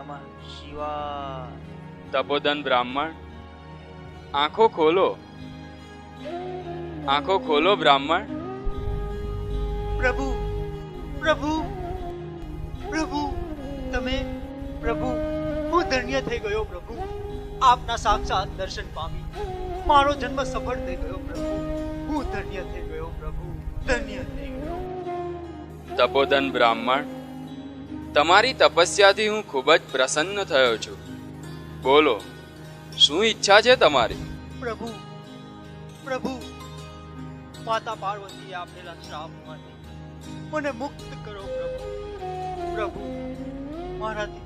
ઓમ નમઃ શિવાય તપોદન બ્રાહ્મણ આંખો ખોલો આંખો ખોલો બ્રાહ્મણ પ્રભુ પ્રભુ પ્રભુ તમે પ્રભુ હું ધન્ય થઈ ગયો પ્રભુ આપના સાક્ષાત દર્શન પામી મારો જન્મ સફળ થઈ ગયો પ્રભુ હું ધન્ય થઈ ગયો પ્રભુ ધન્ય થઈ ગયો. તપોદન બ્રાહ્મણ તમારી તપસ્યાથી હું ખૂબ જ પ્રસન્ન થયો છું. બોલો, શું ઈચ્છા છે તમારી? પ્રભુ પ્રભુ, માતા પાર્વતીએ આપેલા શ્રાપમાંથી મને મુક્ત કરો પ્રભુ. પ્રભુ, મારાથી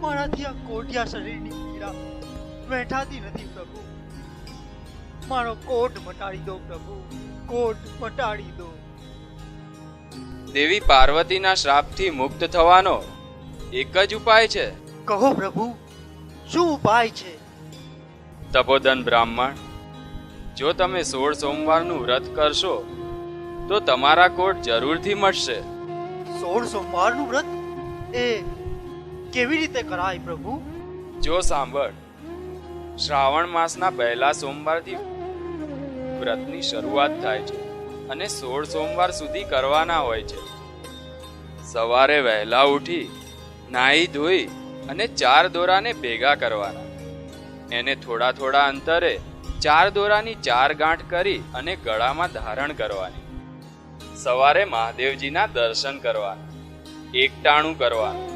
મારાથી આ કોઢિયા શરીરની પીડા વેઠાતી નથી પ્રભુ. મારો કોટ મટાડી દો પ્રભુ કોટ મટાડી દો. દેવી પાર્વતીના શ્રાપથી મુક્ત થવાનો એક જ ઉપાય છે. કહો પ્રભુ શું ઉપાય છે? તપોદન બ્રાહ્મણ જો તમે સોળ સોમવારનું વ્રત કરશો તો તમારા કોટ જરૂરથી મળશે. સોળ સોમવારનું વ્રત? એ કેવી રીતે કરાય પ્રભુ? જો સાંભળ શ્રાવણ માસના પહેલા સોમવારથી વ્રતની શરૂઆત થાય છે. અને સોળ સોમવાર સુધી કરવાના હોય છે. સવારે વહેલા ઉઠી, નાહી ધોઈ અને ચાર દોરાને ભેગા કરવાના. એને થોડા થોડા અંતરે ચાર દોરાની ચાર ગાંઠ કરી અને ગળામાં ધારણ કરવાની. સવારે મહાદેવજીના દર્શન કરવાના એકટાણું કરવાનું.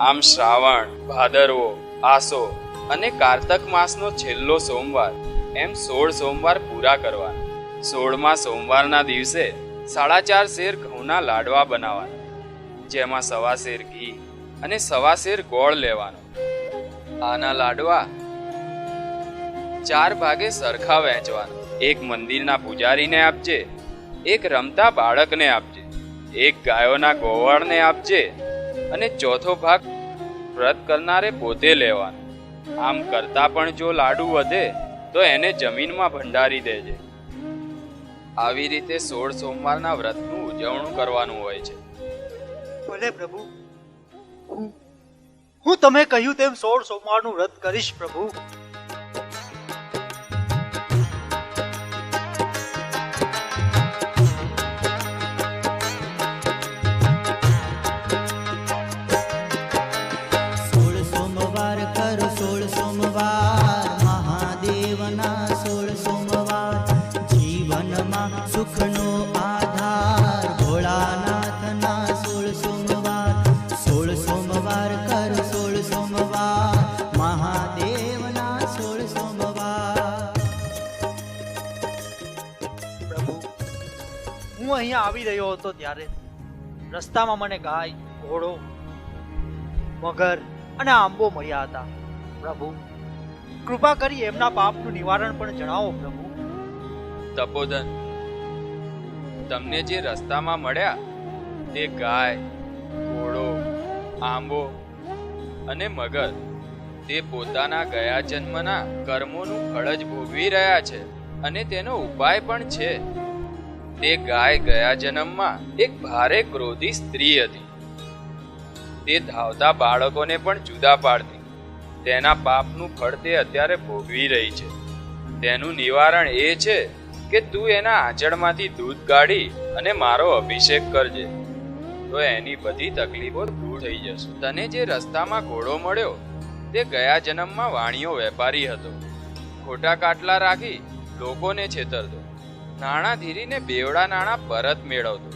આમ શ્રાવણ, ભાદરવો, આસો અને કારતક માસનો છેલ્લો સોમવાર એમ સોળ સોમવાર પૂરા કરવાના. સોળમા સોમવારના દિવસે સાડા ચાર શેર ઘઉંના લાડવા બનાવવાના, જેમાં સવા શેર ઘી અને સવા શેર ગોળ લેવાનો. આના લાડવા ચાર ભાગે સરખા વહેંચવાના એક મંદિરના પૂજારીને આપજે, એક રમતા બાળકને આપજે, એક ગાયોના ગોવાળને આપજે અને ચોથો ભાગ વ્રત કરનારે પોતે લેવાનો. આમ કરતા પણ જો લાડુ વધે, તો એને જમીનમાં ભંડારી દેજે. આવી રીતે સોળ સોમવારના વ્રતનું ઉજવણું કરવાનું હોય છે. ભલે પ્રભુ. હું તમે કહ્યું તેમ સોળ સોમવારનું વ્રત કરીશ પ્રભુ. હું અહીંયા આવી રહ્યો હતો ત્યારે રસ્તામાં મને ગાય, ઘોડો, મગર અને આંબો મળ્યા હતા. પ્રભુ, કૃપા કરી એમના પાપનું નિવારણ પણ જણાવો, પ્રભુ. તપોદન તમને જે રસ્તામાં મળ્યા તે ગાય, ઘોડો, આંબો અને મગર તે પોતાના ગયા જન્મના કર્મોનું ફળ જ ભોગવી રહ્યા છે અને તેનો ઉપાય પણ છે. તે ગાય ગયા જન્મમાં એક ભારે ક્રોધી સ્ત્રી હતી. તે ધાવતા બાળકોને પણ જુદા પાડતી. તેના પાપનું ફળ તે અત્યારે ભોગવી રહી છે. તેનું નિવારણ એ છે કે તું એના આંચળમાંથી દૂધ કાઢી અને મારો અભિષેક કરજે. તો એની બધી તકલીફો દૂર થઈ જશે. તને જે રસ્તામાં ઘોડો મળ્યો, તે ગયા જન્મમાં વાણિયો વેપારી હતો. ખોટા કાટલા રાખી લોકોને છેતરતો. નાણાં ધીરીને બેવડા નાણાં પરત મેળવતો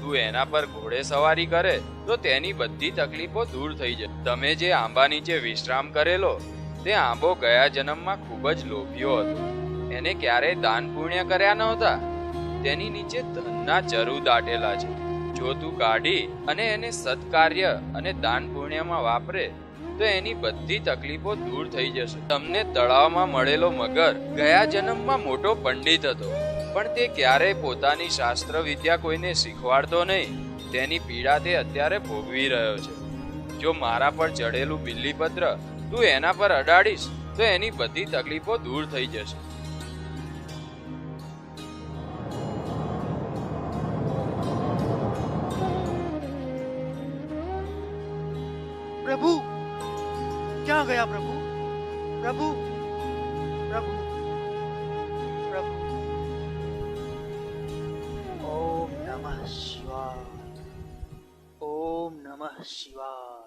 તું એના પર ઘોડે સવારી કરે, તો તેની બધી તકલીફો દૂર થઈ જાય. તમે જે આંબા નીચે વિશ્રામ કરેલો, તે આંબો ગયા જન્મમાં ખૂબ જ લોભ્યો હતો. એને ક્યારેય દાન પુણ્ય કર્યા નહોતા. તેની નીચે ધનના ચરુ દાટેલા છે. જો તું કાઢી અને એને સત્કાર્ય અને દાન પુણ્યમાં વાપરે, તો એની બધી તકલીફો દૂર થઈ જશે. તમને તળાવમાં મળેલો મગર ગયા જન્મમાં મોટો પંડિત હતો. પણ તે ક્યારેય પોતાની શાસ્ત્ર વિદ્યા કોઈને શીખવાડતો નહીં. તેની પીડા તે અત્યારે ભોગવી રહ્યો છે. જો મારા પર ચડેલું બિલ્લીપત્ર તું એના પર અડાડીશ, તો એની બધી તકલીફો દૂર થઈ જશે. પ્રભુ, ક્યાં ગયા પ્રભુ? પ્રભુ પ્રભુ. しは